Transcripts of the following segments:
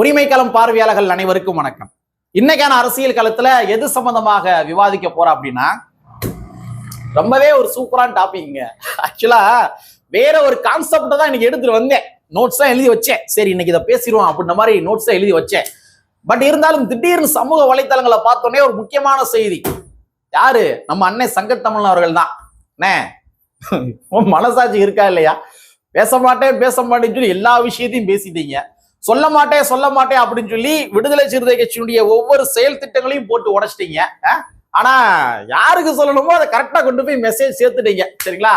உரிமைக்களம் பார்வையாளர்கள் அனைவருக்கும் வணக்கம். இன்னைக்கான அரசியல் களத்துல எது சம்பந்தமாக விவாதிக்க போறோம் அப்படின்னா ரொம்பவே ஒரு சூப்பரான டாபிக்ங்க ஆக்சுவலா வேற ஒரு கான்செப்ட் தான் இன்னைக்கு எடுத்துட்டு வந்தேன். நோட்ஸ் தான் எழுதி வச்சேன். சரி இன்னைக்கு இதை பேசிடுவோம் அப்படின்ற மாதிரி நோட்ஸ் தான் எழுதி வச்சேன். பட் இருந்தாலும் திடீர்னு சமூக வலைத்தளங்களை பார்த்தோன்னே ஒரு முக்கியமான செய்தி. யாரு? நம்ம அன்னை சங்கத்தமிழன் அவர்கள் தான். மனசாட்சி இருக்கா இல்லையா? பேச மாட்டேன் பேச மாட்டேன்னு சொல்லி எல்லா விஷயத்தையும் பேசிட்டீங்க. சொல்ல மாட்டேன் சொல்ல மாட்டேன் அப்படின்னு சொல்லி விடுதலை சிறுத்தை கட்சியினுடைய ஒவ்வொரு செயல் திட்டங்களையும் போட்டு உடைச்சிட்டீங்க. ஆனா யாருக்கு சொல்லணுமோ அதை கரெக்டா கொண்டு போய் மெசேஜ் சேர்த்துட்டீங்க. சரிங்களா?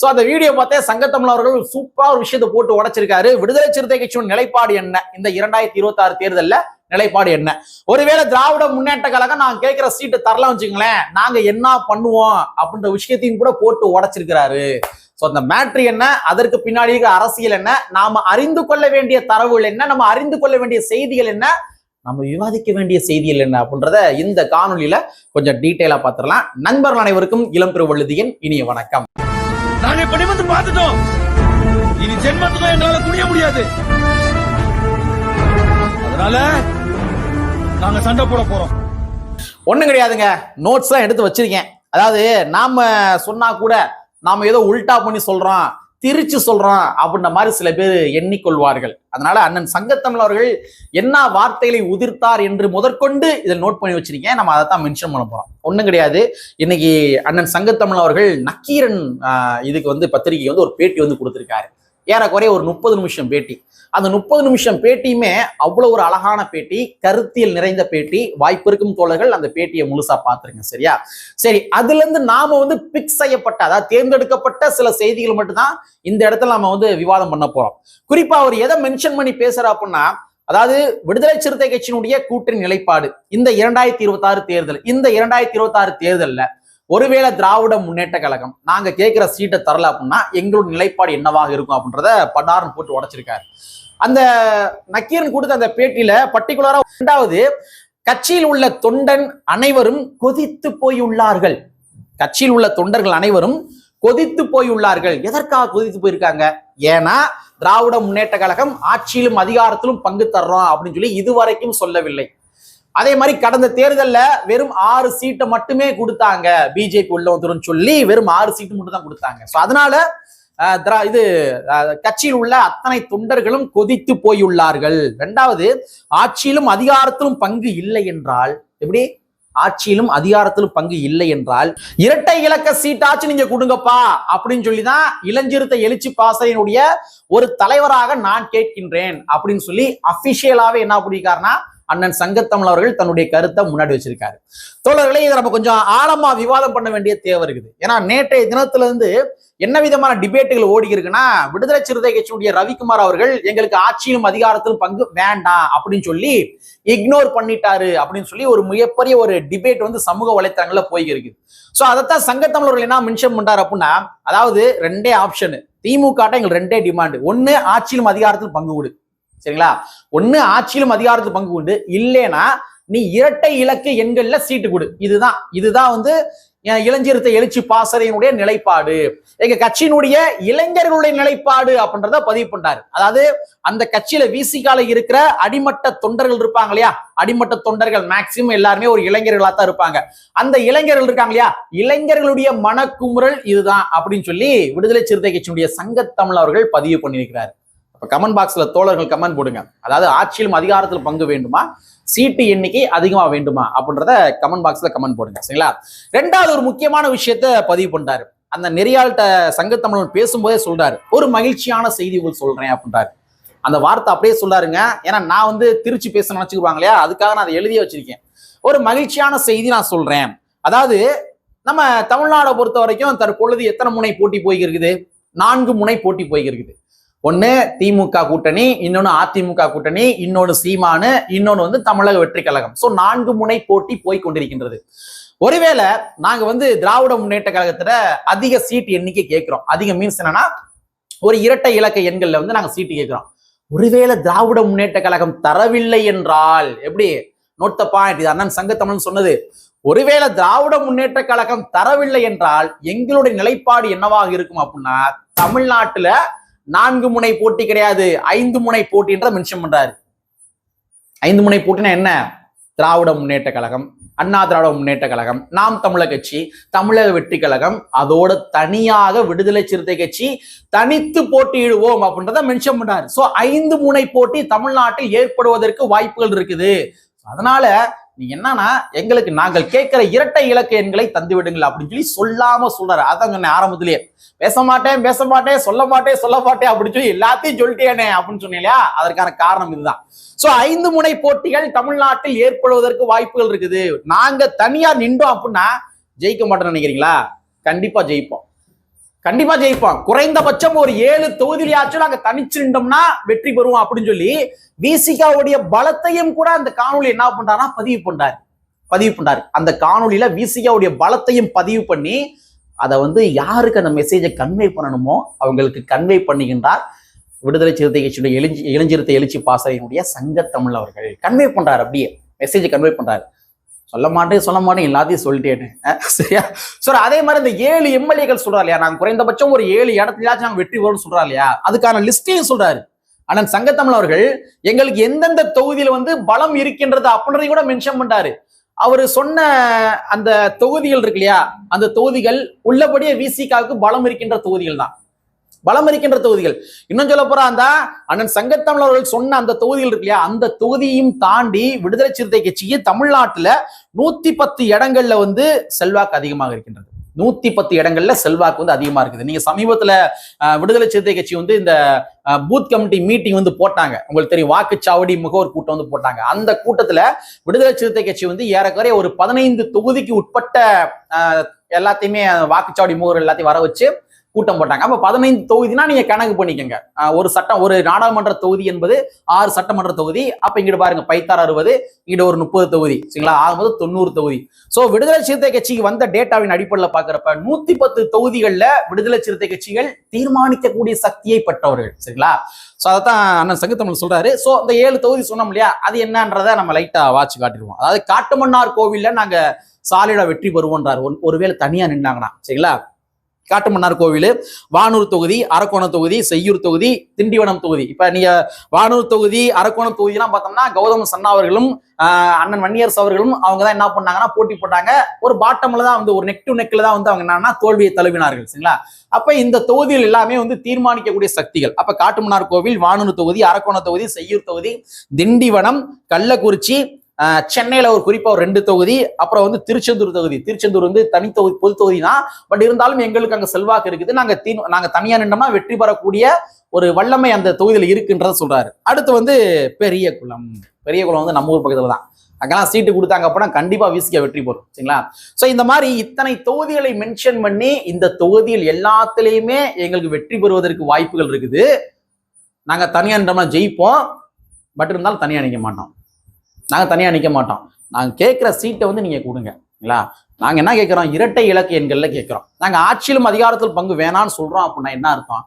சோ அந்த வீடியோ பார்த்தே சங்கத்தமிழ் அவர்கள் சூப்பரா ஒரு விஷயத்தை போட்டு உடைச்சிருக்காரு. விடுதலை சிறுத்தை கட்சியின் நிலைப்பாடு என்ன? இந்த இரண்டாயிரத்தி இருபத்தி ஆறு தேர்தல்ல நிலைப்பாடு என்ன? ஒருவேளை திராவிட முன்னேற்ற கழகம் நாங்க கேட்கிற சீட்டு தரலாம் வச்சுக்கங்களேன். நாங்க என்ன பண்ணுவோம் அப்படின்ற விஷயத்தையும் கூட போட்டு உடைச்சிருக்கிறாரு. சோ அந்த மேட்ரு என்ன? அதற்கு பின்னாடி அரசியல் என்ன? நாம அறிந்து கொள்ள வேண்டிய தரவுகள் என்ன? நம்ம அறிந்து கொள்ள வேண்டிய செய்திகள் என்ன? நம்ம விவாதிக்க வேண்டிய செய்திகள் என்ன? அப்படின்றத இந்த காணொளியில கொஞ்சம் டீட்டெயிலா பார்த்துடலாம். நண்பர்கள் அனைவருக்கும் இளம் பெருவழுதியின் இனிய வணக்கம். நாங்க பார்த்துட்டோம். இனி ஜென்மத்துக்கும் எங்களால துணிய முடியாது. அதனால நாங்க சண்டை போட போறோம். ஒண்ணும் கிடையாதுங்க. நோட்ஸ் தான் எடுத்து வச்சிருக்கேன். அதாவது நாம சொன்னா கூட நாம ஏதோ உல்டா பண்ணி சொல்றோம் திரிச்சு சொல்றோம் அப்படின்ற மாதிரி சில பேர் எண்ணிக்கொள்வார்கள். அதனால அண்ணன் சங்கத்தமிழ் அவர்கள் என்ன வார்த்தைகளை உதிர்த்தார் என்று முதற்கொண்டு இதில் நோட் பண்ணி வச்சிருக்கேன் நம்ம அதை தான் மென்ஷன் பண்ண போறோம். ஒன்றும் கிடையாது. இன்னைக்கு அண்ணன் சங்கத்தமிழ் அவர்கள் நக்கீரன் இதுக்கு வந்து பத்திரிகை வந்து ஒரு பேட்டி வந்து கொடுத்துருக்காரு. ஏறக்குறைய ஒரு முப்பது நிமிஷம் பேட்டி. அந்த முப்பது நிமிஷம் பேட்டியுமே அவ்வளோ ஒரு அழகான பேட்டி கருத்தியல் நிறைந்த பேட்டி வாய்ப்பு இருக்கும் தோழர்கள் அந்த பேட்டியை முழுசா பார்த்துருங்க சரியா? சரி அதுல இருந்து நாம வந்து பிக் செய்யப்பட்ட அதாவது தேர்ந்தெடுக்கப்பட்ட சில செய்திகள் மட்டும்தான் இந்த இடத்துல நாம வந்து விவாதம் பண்ண போறோம். குறிப்பா அவர் எதை மென்ஷன் பண்ணி பேசுற அப்படின்னா அதாவது விடுதலை சிறுத்தை கட்சியினுடைய கூட்டணி நிலைப்பாடு. இந்த இரண்டாயிரத்தி இருபத்தி ஆறு தேர்தல் இந்த இரண்டாயிரத்தி இருபத்தி ஆறு ஒருவேளை திராவிட முன்னேற்ற கழகம் நாங்க கேட்கிற சீட்டை தரல அப்படின்னா எங்களோட நிலைப்பாடு என்னவாக இருக்கும் அப்படின்றத படார்னு போட்டு உடைச்சிருக்காரு. அந்த நக்கீரன் கொடுத்த அந்த பேட்டியில பர்டிகுலரா இரண்டாவது கட்சியில் உள்ள தொண்டன் அனைவரும் கொதித்து போயுள்ளார்கள். கட்சியில் உள்ள தொண்டர்கள் அனைவரும் கொதித்து போயுள்ளார்கள். எதற்காக கொதித்து போயிருக்காங்க? ஏன்னா திராவிட முன்னேற்ற கழகம் ஆட்சியிலும் அதிகாரத்திலும் பங்கு தர்றோம் அப்படின்னு சொல்லி இதுவரைக்கும் சொல்லவில்லை. அதே மாதிரி கடந்த தேர்தல்ல வெறும் ஆறு சீட்டை மட்டுமே கொடுத்தாங்க. பிஜேபி உள்ள வந்துரும் சொல்லி வெறும் ஆறு சீட்டு மட்டும் தான் கொடுத்தாங்க. ஸோ அதனால திரா- இது கட்சியில் உள்ள அத்தனை தொண்டர்களும் கொதித்து போயுள்ளார்கள். ரெண்டாவது ஆட்சியிலும் அதிகாரத்திலும் பங்கு இல்லை என்றால் எப்படி? ஆட்சியிலும் அதிகாரத்திலும் பங்கு இல்லை என்றால் இரட்டை இலக்க சீட்டாச்சு நீங்க கொடுங்கப்பா அப்படின்னு சொல்லி தான் எழுச்சி பாசறையினுடைய ஒரு தலைவராக நான் கேட்கின்றேன் அப்படின்னு சொல்லி அபிஷியலாவே என்ன பண்ணிருக்காருன்னா அண்ணன் சங்கத்தமிழ் அவர்கள் தன்னுடைய கருத்தை முன்னாடி வச்சிருக்காரு. தோழர்களே இதை நம்ம கொஞ்சம் ஆழமா விவாதம் பண்ண வேண்டிய தேவை இருக்குது. ஏன்னா நேற்றைய தினத்துல இருந்து என்ன விதமான டிபேட்டுகள் ஓடி இருக்குன்னா விடுதலை சிறுத்தை கட்சியுடைய ரவிக்குமார் அவர்கள் எங்களுக்கு ஆட்சியிலும் அதிகாரத்திலும் பங்கு வேண்டாம் அப்படின்னு சொல்லி இக்னோர் பண்ணிட்டாரு அப்படின்னு சொல்லி ஒரு மிகப்பெரிய ஒரு டிபேட் வந்து சமூக வலைத்தளங்கள்ல போய்கிருக்கு ஸோ அதைத்தான் சங்கத்தமிழர்கள் என்ன மென்ஷன் பண்றாரு அப்படின்னா அதாவது ரெண்டே ஆப்ஷனு திமுக எங்களுக்கு ரெண்டே டிமாண்டு ஒன்னு ஆட்சியிலும் அதிகாரத்திலும் பங்கு கொடு. சரிங்களா? ஒன்னு ஆட்சியிலும் அதிகாரத்துக்கு பங்கு கொண்டு இல்லைனா நீ இரட்டை இலக்கு எண்கள்ல சீட்டு கொடு. இதுதான். இதுதான் வந்து அஹ், இளஞ்சிறுத்தை எழுச்சி பாசறையினுடைய நிலைப்பாடு. எங்க கட்சியினுடைய இளைஞர்களுடைய நிலைப்பாடு அப்படின்றத பதிவு பண்றாரு. அதாவது அந்த கட்சியில விசிகால இருக்கிற அடிமட்ட தொண்டர்கள் இருப்பாங்க இல்லையா? அடிமட்ட தொண்டர்கள் மேக்சிமம் எல்லாருமே ஒரு இளைஞர்களா தான் இருப்பாங்க. அந்த இளைஞர்கள் இருக்காங்க இல்லையா? இளைஞர்களுடைய மனக்குமுறல் இதுதான் அப்படின்னு சொல்லி விடுதலை சிறுத்தை கட்சியினுடைய சங்கத்தமிழ் அவர்கள் பதிவு பண்ணியிருக்கிறார். இப்போ கமெண்ட் பாக்ஸில் தோழர்கள் கமெண்ட் போடுங்க. அதாவது ஆட்சியிலும் அதிகாரத்தில் பங்கு வேண்டுமா? சீட்டு எண்ணிக்கை அதிகமாக வேண்டுமா? அப்படின்றத கமெண்ட் பாக்ஸில் கமெண்ட் போடுங்க. சரிங்களா? ரெண்டாவது ஒரு முக்கியமான விஷயத்த பதிவு பண்ணிட்டாரு. அந்த நெறியாள்கிட்ட சங்கத்தமிழன் பேசும்போதே சொல்றாரு. ஒரு மகிழ்ச்சியான செய்தி உங்களுக்கு சொல்றேன் அப்படின்றாரு. அந்த வார்த்தை அப்படியே சொல்றாருங்க. ஏன்னா நான் வந்து திருச்சி பேச நினச்சிக்குவாங்க இல்லையா? அதுக்காக நான் அதை எழுதிய வச்சிருக்கேன். ஒரு மகிழ்ச்சியான செய்தி நான் சொல்றேன். அதாவது நம்ம தமிழ்நாடை பொறுத்த வரைக்கும் தற்பொழுது எத்தனை முனை போட்டி போய்கிருக்குது? நான்கு முனை போட்டி போய்கிருக்குது. ஒன்று திமுக கூட்டணி இன்னொன்னு அதிமுக கூட்டணி இன்னொன்று சீமானு இன்னொன்னு வந்து தமிழக வெற்றி கழகம். ஸோ நான்கு முனை போட்டி போய் கொண்டிருக்கின்றது. ஒருவேளை நாங்கள் வந்து திராவிட முன்னேற்ற கழகத்தில் அதிக சீட் எண்ணிக்கை கேட்குறோம். அதிக மீன்ஸ் என்னன்னா ஒரு இரட்டை இலக்க எண்களில் வந்து நாங்கள் சீட்டு கேட்குறோம். ஒருவேளை திராவிட முன்னேற்ற கழகம் தரவில்லை என்றால் எப்படி? நோட் த பாயிண்ட் இது அண்ணன் சங்கத்தமிழ் சொன்னது. ஒருவேளை திராவிட முன்னேற்ற கழகம் தரவில்லை என்றால் எங்களுடைய நிலைப்பாடு என்னவாக இருக்கும் அப்படின்னா தமிழ்நாட்டுல நான்கு முனை போட்டி கிடையாது. ஐந்து முனை போட்டின்ற மென்ஷன் பண்றாரு. ஐந்து முனை போட்டினா என்ன? திராவிட முன்னேற்ற கழகம் அண்ணா திராவிட முன்னேற்ற கழகம் நாம் தமிழக கட்சி தமிழக வெற்றி கழகம் அதோட தனியாக விடுதலை சிறுத்தை கட்சி தனித்து போட்டியிடுவோம் அப்படின்றத மென்ஷன் பண்றாரு. சோ ஐந்து முனை போட்டி தமிழ்நாட்டில் ஏற்படுவதற்கு வாய்ப்புகள் இருக்குது. அதனால நீ என்னன்னா எங்களுக்கு நாங்கள் கேட்கிற இரட்டை இலக்க எண்களை தந்து விடுங்கள் அப்படின்னு சொல்லி சொல்லாம சொல்றாரு. அதான் சொன்னேன் ஆரம்பத்திலேயே. பேச மாட்டேன் பேச மாட்டேன் சொல்ல மாட்டேன் சொல்ல மாட்டேன் அப்படின்னு சொல்லி எல்லாத்தையும் சொல்லிட்டேனே அப்படின்னு சொன்னேன் இல்லையா? அதற்கான காரணம் இதுதான். சோ ஐந்து முனை போட்டிகள் தமிழ்நாட்டில் ஏற்படுவதற்கு வாய்ப்புகள் இருக்குது. நாங்க தனியா நின்றோம் அப்படின்னா ஜெயிக்க மாட்டோம்னு நினைக்கிறீங்களா? கண்டிப்பா ஜெயிப்போம். கண்டிப்பா ஜெயிப்போம் குறைந்தபட்சம் ஒரு ஏழு தொகுதியிலாச்சும் நாங்க தனிச்சு நின்றோம்னா வெற்றி பெறுவோம் அப்படின்னு சொல்லி விசிகாவுடைய பலத்தையும் கூட அந்த காணொலி என்ன பண்றாருன்னா பதிவு பண்றாரு. பதிவு பண்றாரு. அந்த காணொலியில விசிகாவுடைய பலத்தையும் பதிவு பண்ணி அதை வந்து யாருக்கு அந்த மெசேஜை கன்வே பண்ணணுமோ அவங்களுக்கு கன்வே பண்ணுகின்றார். விடுதலை சிறுத்தை கட்சியுடைய எழுஞ்சி இளஞ்சிறுத்தை எழுச்சி பாசறையினுடைய தமிழ் அவர்கள். கன்வே பண்றாரு அப்படியே. மெசேஜை கன்வே பண்றாரு. சொல்ல மாட்டேன் சொல்ல மாட்டேன் எல்லாத்தையும் சொல்லிட்டேன்னு சரியா? சார் அதே மாதிரி இந்த ஏழு எம்எல்ஏக்கள் சொல்றா இல்லையா? நாங்க குறைந்தபட்சம் ஒரு ஏழு இடத்துலயாச்சும் நாங்க வெற்றி வரும்னு சொல்றா இல்லையா? அதுக்கான லிஸ்டையும் சொல்றாரு. அண்ணன் சங்கத்தமிழ் அவர்கள் எங்களுக்கு எந்தெந்த தொகுதியில வந்து பலம் இருக்கின்றது அப்படின்றதையும் கூட மென்ஷன் பண்றாரு. அவர் சொன்ன அந்த தொகுதிகள் இருக்கு இல்லையா? அந்த தொகுதிகள் உள்ளபடியே விசிகாவுக்கு பலம் இருக்கின்ற தொகுதிகள் தான். பலம் இருக்கின்ற தொகுதிகள். இன்னும் சொல்ல போறா அந்த அண்ணன் சங்கத்தமிழ் அவர்கள் சொன்ன அந்த தொகுதிகள் இருக்கு இல்லையா? அந்த தொகுதியையும் தாண்டி விடுதலை சிறுத்தை கட்சிக்கு தமிழ்நாட்டுல நூத்தி பத்து இடங்கள்ல வந்து செல்வாக்கு அதிகமாக இருக்கின்றது. நூத்தி பத்து இடங்கள்ல செல்வாக்கு வந்து அதிகமா இருக்குது. நீங்க சமீபத்துல விடுதலை சிறுத்தை கட்சி வந்து இந்த பூத் கமிட்டி மீட்டிங் வந்து போட்டாங்க. உங்களுக்கு தெரியும் வாக்குச்சாவடி முகவர் கூட்டம் வந்து போட்டாங்க. அந்த கூட்டத்துல விடுதலை சிறுத்தை கட்சி வந்து ஏறக்குறைய ஒரு பதினைந்து தொகுதிக்கு உட்பட்ட எல்லாத்தையுமே வாக்குச்சாவடி முகவர் எல்லாத்தையும் வர வச்சு கூட்டம் போட்டாங்க. அப்ப பதினைந்து தொகுதினா நீங்க கணக்கு பண்ணிக்கோங்க. ஒரு சட்டம் ஒரு நாடாளுமன்ற தொகுதி என்பது ஆறு சட்டமன்ற தொகுதி. அப்ப இங்கிட்டு பாருங்க பைத்தார் அறுபது இங்கிட்ட ஒரு முப்பது தொகுதி. சரிங்களா? ஆகும்போது தொண்ணூறு தொகுதி. சோ விடுதலை சிறுத்தை கட்சிக்கு வந்த டேட்டாவின் அடிப்படையில் பாக்குறப்ப நூத்தி பத்து தொகுதிகளில் விடுதலை சிறுத்தை கட்சிகள் தீர்மானிக்கக்கூடிய சக்தியை பெற்றவர்கள். சரிங்களா? சோ அதான் அண்ணன் சங்கத்தமிழ் சொல்றாரு. சோ இந்த ஏழு தொகுதி சொன்னோம் இல்லையா? அது என்னன்றதை நம்ம லைட்டா வாட்ச் காட்டிடுவோம். அதாவது காட்டுமன்னார் கோவில்ல நாங்க சாலிடா வெற்றி பெறுவோன்றார். ஒருவேளை தனியா நின்னாங்கன்னா. சரிங்களா? காட்டுமன்னார் கோவில் வானூர் தொகுதி அரக்கோணம் தொகுதி செய்யூர் தொகுதி திண்டிவனம் தொகுதி. இப்ப நீங்க வானூர் தொகுதி அரக்கோணம் தொகுதிலாம் பார்த்தோம்னா கௌதம சன்னா அவர்களும் அண்ணன் வன்னியர்ஸ் அவர்களும் அவங்க தான் என்ன பண்ணாங்கன்னா போட்டி போட்டாங்க. ஒரு பாட்டம்ல தான் வந்து ஒரு நெக் டு நெக்ல தான் வந்து அவங்க என்னன்னா தோல்வியை தழுவினார்கள் சரிங்களா? அப்ப இந்த தொகுதிகள் எல்லாமே வந்து தீர்மானிக்கக்கூடிய சக்திகள். அப்ப காட்டுமன்னார் கோவில் வானூர் தொகுதி அரக்கோண தொகுதி செய்யூர் தொகுதி திண்டிவனம் கள்ளக்குறிச்சி சென்னையில் ஒரு குறிப்பாக ஒரு ரெண்டு தொகுதி அப்புறம் வந்து திருச்செந்தூர் தொகுதி. திருச்செந்தூர் வந்து தனித்தொகுதி பொது தொகுதி தான் பட் இருந்தாலும் எங்களுக்கு அங்கே செல்வாக்கு இருக்குது. நாங்கள் தீ நாங்கள் தனியாக நின்றோம்னா வெற்றி பெறக்கூடிய ஒரு வல்லமை அந்த தொகுதியில் இருக்குன்றத சொல்கிறாரு அடுத்து வந்து பெரிய குளம் பெரிய குளம் வந்து நம்ம ஊர் பக்கத்தில் தான். அங்கெல்லாம் சீட்டு கொடுத்தாங்க அப்படின்னா கண்டிப்பாக விசிக்க வெற்றி பெறும். சரிங்களா? ஸோ இந்த மாதிரி இத்தனை தொகுதிகளை மென்ஷன் பண்ணி இந்த தொகுதியில் எல்லாத்துலேயுமே எங்களுக்கு வெற்றி பெறுவதற்கு வாய்ப்புகள் இருக்குது. நாங்கள் தனியாக நின்றோம்னா ஜெயிப்போம். பட் இருந்தாலும் தனியாக நிக்க மாட்டோம். நாங்கள் தனியாக நிற்க மாட்டோம். நாங்கள் கேட்குற சீட்டை வந்து நீங்கள் கொடுங்க. சரிங்களா என்ன கேட்குறோம் இரட்டை இலக்கு எண்களில் கேட்குறோம் நாங்கள் ஆட்சியிலும் அதிகாரத்தில் பங்கு வேணாம்னு சொல்கிறோம் அப்படின்னா என்ன அர்த்தம்?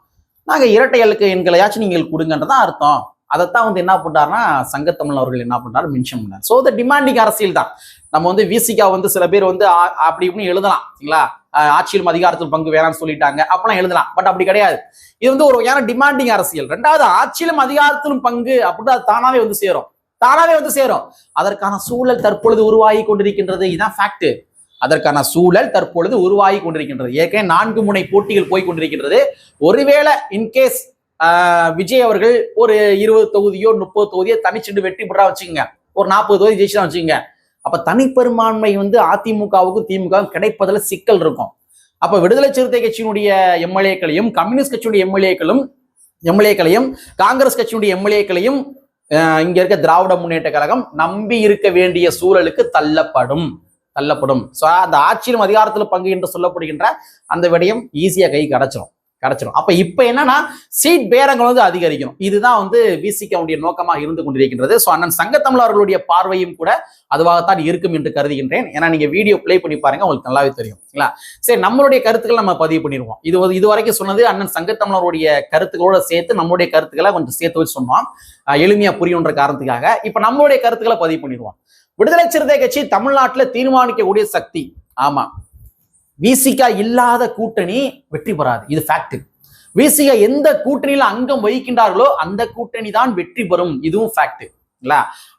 நாங்கள் இரட்டை இலக்கு எண்களையாச்சும் நீங்கள் கொடுங்கன்றதான் அர்த்தம். அதைத்தான் வந்து என்ன பண்றாருன்னா சங்கத்தமிழ் அவர்கள் என்ன பண்ணார் மென்ஷன் பண்ணார் ஸோ த டிமாண்டிங் அரசியல் தான். நம்ம வந்து விசிகா வந்து சில பேர் வந்து அப்படி இப்படின்னு எழுதலாம். சரிங்களா ஆட்சியிலும் அதிகாரத்தில் பங்கு வேணாம்னு சொல்லிட்டாங்க. அப்பெல்லாம் எழுதலாம். பட் அப்படி கிடையாது. இது வந்து ஒரு வகையான டிமாண்டிங் அரசியல். ரெண்டாவது ஆட்சியிலும் அதிகாரத்திலும் பங்கு அப்படின்னு அது தானாவே வந்து சேரும். தானாவே வந்து சேரும். அதற்கான சூழல் தற்பொழுது உருவாகி கொண்டிருக்கின்றது. இதுதான் ஃபேக்ட் அதற்கான சூழல் தற்பொழுது உருவாகி கொண்டிருக்கின்றது. ஏற்கனவே நான்கு முனை போட்டிகள் போய் கொண்டிருக்கின்றது. ஒருவேளை இன்கேஸ் விஜய் அவர்கள் ஒரு இருபது தொகுதியோ முப்பது தொகுதியோ தனிச்சென்று வெற்றி பெறா வச்சுக்கோங்க. ஒரு நாற்பது தொகுதி ஜெயிச்சுதான் வச்சுக்கோங்க. அப்ப தனிப்பெரும்பான்மை வந்து அதிமுகவுக்கும் திமுகவும் கிடைப்பதில் சிக்கல் இருக்கும். அப்ப விடுதலை சிறுத்தை கட்சியினுடைய எம்எல்ஏக்களையும் கம்யூனிஸ்ட் கட்சியுடைய எம்எல்ஏக்களும் எம்எல்ஏக்களையும் காங்கிரஸ் கட்சியினுடைய எம்எல்ஏக்களையும் இங்க இருக்க திராவிட முன்னேற்ற கழகம் நம்பி இருக்க வேண்டிய சூழலுக்கு தள்ளப்படும். தள்ளப்படும். ஸோ அந்த ஆட்சியிலும் அதிகாரத்தில் பங்கு என்று சொல்லப்படுகின்ற அந்த விடயம் ஈஸியாக கை கிடச்சிடும் கிடைச்சிடும் அப்ப இப்ப என்னன்னா சீட் பேரங்கள் வந்து அதிகரிக்கணும். இதுதான் வந்து விசிகவுடைய நோக்கமாக இருந்து கொண்டிருக்கின்றது. ஸோ அண்ணன் சங்கத்தமிழ் அவர்களுடைய பார்வையும் கூட அதுவாகத்தான் இருக்கும் என்று கருதுகின்றேன். ஏன்னா நீங்க வீடியோ ப்ளே பண்ணி பாருங்க உங்களுக்கு நல்லாவே தெரியும். சரிங்களா? சரி நம்மளுடைய கருத்துக்களை நம்ம பதிவு பண்ணிடுவோம். இது வந்து இதுவரைக்கும் சொன்னது அண்ணன் சங்கத்தமிழருடைய கருத்துக்களோட சேர்த்து நம்மளுடைய கருத்துக்களை கொஞ்சம் சேர்த்து வச்சு சொன்னோம். எளிமையா புரியுன்ற காரணத்துக்காக. இப்ப நம்மளுடைய கருத்துக்களை பதிவு பண்ணிடுவோம். விடுதலை சிறுத்தை கட்சி தமிழ்நாட்டில் தீர்மானிக்கக்கூடிய சக்தி. ஆமா. விசிகா இல்லாத கூட்டணி வெற்றி பெறாது. இது ஃபேக்ட் விசிகா எந்த கூட்டணியில அங்கம் வகிக்கின்றார்களோ அந்த கூட்டணி தான் வெற்றி பெறும். இதுவும் ஃபேக்ட்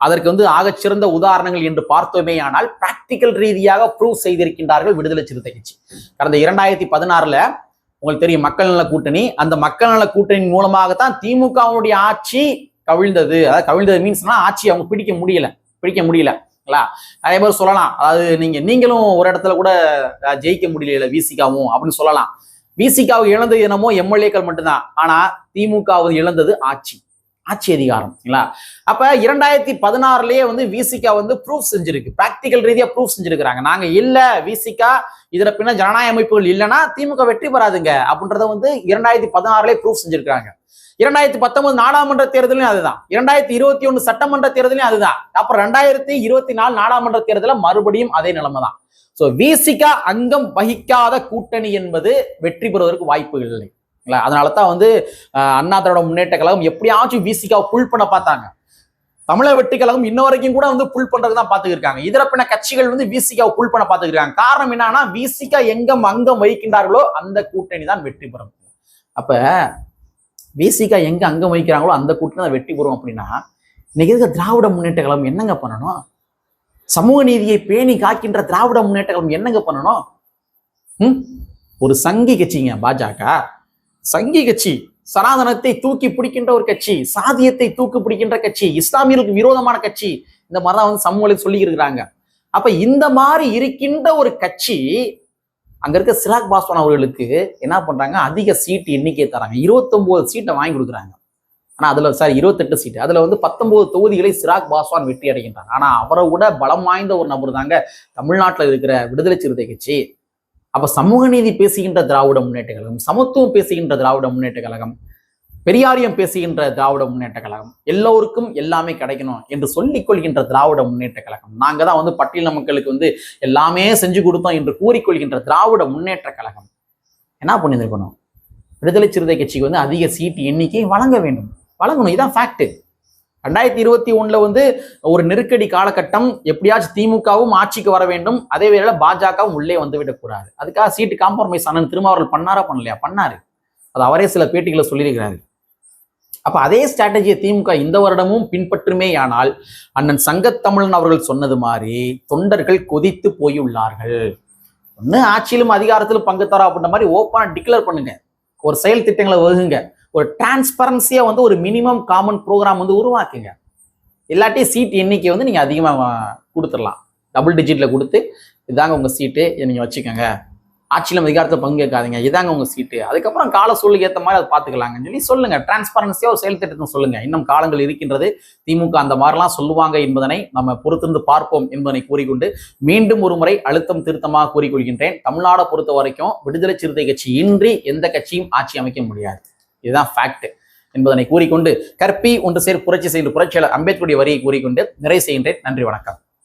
அதற்கு வந்து ஆகச்சிறந்த உதாரணங்கள் என்று பார்த்தோமே ஆனால் பிராக்டிக்கல் ரீதியாக ப்ரூவ் செய்திருக்கின்றார்கள் விடுதலை சிறுத்தை கட்சி. கடந்த இரண்டாயிரத்தி பதினாறுல உங்களுக்கு தெரியும் மக்கள் நல கூட்டணி. அந்த மக்கள் நல கூட்டணி மூலமாகத்தான் திமுகவுடைய ஆட்சி கவிழ்ந்தது. அதாவது கவிழ்ந்தது மீன்ஸ்னா ஆட்சி அவங்க பிடிக்க முடியல. பிடிக்க முடியல. இல்ல நிறைய பேர் சொல்லலாம். அதாவது நீங்க நீங்களும் ஒரு இடத்துல கூட ஜெயிக்க முடியல விசிகாவும் அப்படின்னு சொல்லலாம். விசிகாவை இழந்தது என்னமோ எம்எல்ஏக்கள் மட்டும்தான். ஆனா திமுகவு இழந்தது ஆட்சி. ஆட்சி அதிகாரம் இல்லைங்களா? அப்ப இரண்டாயிரத்தி பதினாறுலயே வந்து விசிகா வந்து ப்ரூஃப் செஞ்சிருக்கு. பிராக்டிக்கல் ரீதியா ப்ரூஃப் செஞ்சிருக்கிறாங்க. நாங்க இல்ல விசிகா இதுல பின்ன ஜனநாயக அமைப்புகள் இல்லைன்னா திமுக வெற்றி பெறாதுங்க. அப்படின்றத வந்து இரண்டாயிரத்தி பதினாறுலயே ப்ரூஃப் செஞ்சிருக்கிறாங்க. இரண்டாயிரத்தி பத்தொன்பது நாடாளுமன்ற தேர்தலையும் அதுதான். இரண்டாயிரத்தி இருபத்தி ஒன்று சட்டமன்ற தேர்தலையும் அதுதான். அப்புறம் ரெண்டாயிரத்தி இருபத்தி நாலு நாடாளுமன்ற தேர்தலில் மறுபடியும் அதே நிலைமை தான். ஸோ விசிகா அங்கம் வகிக்காத கூட்டணி என்பது வெற்றி பெறுவதற்கு வாய்ப்பு இல்லை. இல்ல அதனால தான் வந்து அண்ணா திராவிட முன்னேற்ற கழகம் எப்படியாச்சும் விசிகாவை புல் பண்ண பார்த்தாங்க. தமிழக வெற்றி கழகம் இன்ன வரைக்கும் கூட வந்து புல் பண்றது தான் பாத்துக்கிருக்காங்க இதர பின்ன கட்சிகள் வந்து விசிகாவை புல் பண்ண பாத்துக்கிருக்காங்க காரணம் என்னன்னா விசிகா எங்கம் அங்கம் வகிக்கின்றார்களோ அந்த கூட்டணி தான் வெற்றி பெறும். அப்ப பேசிக்காக எங்கே அங்கம் வகிக்கிறாங்களோ அந்த கூட்டணி தான் வெட்டி பெறும் அப்படின்னா இன்னைக்கு இருக்க திராவிட முன்னேற்ற கழகம் என்னங்க பண்ணணும்? சமூக நீதியை பேணி காக்கின்ற திராவிட முன்னேற்ற கழகம் என்னங்க பண்ணணும்? ம்? ஒரு சங்கி கட்சிங்க பாஜக. சங்கி கட்சி சனாதனத்தை தூக்கி பிடிக்கின்ற ஒரு கட்சி சாதியத்தை தூக்கி பிடிக்கின்ற கட்சி இஸ்லாமியர்களுக்கு விரோதமான கட்சி இந்த மாதிரிதான் வந்து சமூகத்தில் சொல்லி இருக்கிறாங்க. அப்ப இந்த மாதிரி இருக்கின்ற ஒரு கட்சி அங்க இருக்க சிராக் பாஸ்வான் அவர்களுக்கு என்ன பண்றாங்க? அதிக சீட்டு எண்ணிக்கை தராங்க. 29 சீட்டை வாங்கி கொடுக்குறாங்க. ஆனால் அதில் சார் இருபத்தெட்டு சீட்டு. அதில் வந்து பத்தொம்போது தொகுதிகளை சிராக் பாஸ்வான் வெற்றி அடைகின்றாங்க ஆனால் அவரை விட பலம் வாய்ந்த ஒரு நபர் தாங்க தமிழ்நாட்டில் இருக்கிற விடுதலை சிறுத்தை கட்சி. அப்போ சமூக நீதி பேசுகின்ற திராவிட முன்னேற்ற கழகம் சமத்துவம் பேசுகின்ற திராவிட முன்னேற்ற கழகம் பெரியாரியம் பேசுகின்ற திராவிட முன்னேற்ற கழகம் எல்லோருக்கும் எல்லாமே கிடைக்கணும் என்று சொல்லிக் கொள்கின்ற திராவிட முன்னேற்ற கழகம். நாங்க தான் வந்து பட்டியல மக்களுக்கு வந்து எல்லாமே செஞ்சு கொடுத்தோம் என்று கூறிக்கொள்கின்ற திராவிட முன்னேற்ற கழகம். என்ன பண்ணியிருக்கணும் விடுதலை சிறுத்தை கட்சிக்கு வந்து அதிக சீட்டு எண்ணிக்கை வழங்க வேண்டும். வழங்கணும். இதான் ஃபேக்ட் ரெண்டாயிரத்தி இருபத்தி ஒண்ணுல வந்து ஒரு நெருக்கடி காலகட்டம் எப்படியாச்சும் திமுகவும் ஆட்சிக்கு வர வேண்டும். அதே வேளையில பாஜகவும் உள்ளே வந்துவிடக்கூடாது அதுக்காக சீட்டு காம்ப்ரமைஸ் அண்ணன் திருமாவர்கள் பண்ணாரா பண்ணலையா? பண்ணாரு. அது அவரே சில பேட்டிகளை சொல்லியிருக்கிறாரு. அப்போ அதே ஸ்ட்ராட்டஜியை திமுக இந்த வருடமும் பின்பற்றுமேயானால் அண்ணன் சங்கத்தமிழன் அவர்கள் சொன்னது மாதிரி தொண்டர்கள் கொதித்து போயுள்ளார்கள். ஒன்று ஆட்சியிலும் அதிகாரத்திலும் பங்கு தரா அப்படின்ற மாதிரி ஓப்பனாக டிக்ளேர் பண்ணுங்க. ஒரு செயல் திட்டங்களை வகுங்க. ஒரு டிரான்ஸ்பரன்சியாக வந்து ஒரு மினிமம் காமன் ப்ரோக்ராம் வந்து உருவாக்குங்க. இல்லாட்டி சீட் எண்ணிக்கை வந்து நீங்கள் அதிகமாக கொடுத்துடலாம். டபுள் டிஜிட்டில் கொடுத்து இதாங்க உங்கள் சீட்டு நீங்கள் வச்சுக்கோங்க. ஆட்சியிலும் அதிகாரத்தை பங்கேற்காதீங்க இதாங்க உங்கள் சீட்டு அதுக்கப்புறம் கால சூழலுக்கு ஏற்ற மாதிரி அதை பார்த்துக்கலாங்கன்னு சொல்லி சொல்லுங்கள் டிரான்ஸ்பரன்சியாக ஒரு செயல் திட்டத்தை இன்னும் காலங்கள் இருக்கின்றது. திமுக அந்த மாதிரிலாம் சொல்லுவாங்க என்பதனை நம்ம பொறுத்திருந்து பார்ப்போம் என்பதனை கூறிக்கொண்டு மீண்டும் ஒரு முறை அழுத்தம் திருத்தமாக கூறிக்கொள்கின்றேன். தமிழ்நாடை பொறுத்த வரைக்கும் விடுதலை சிறுத்தை கட்சி இன்றி எந்த கட்சியும் ஆட்சி அமைக்க முடியாது. இதுதான் ஃபேக்ட் என்பதனை கூறிக்கொண்டு கற்பி ஒன்று சேர் புரட்சி செய்து புரட்சியாளர் அம்பேத்கருடைய வரியை கூறிக்கொண்டு நிறைவு செய்கின்றேன். நன்றி வணக்கம்.